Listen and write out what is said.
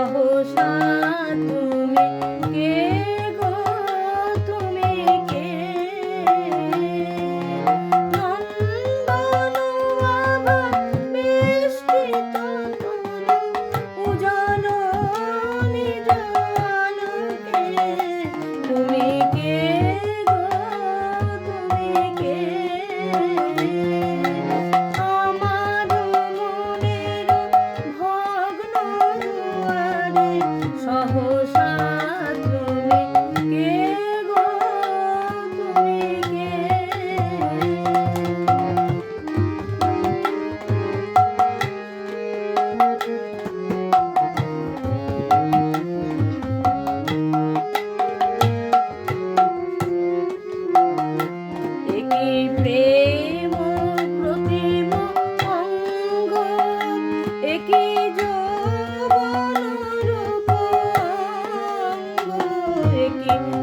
সহসা তুমি কে গো? তুমি কে? নন্দন আবার বেষ্টিত তরু উজ্জ্বল নিজানকে তুমি কে গো? তুমি কে? Uh-huh. 你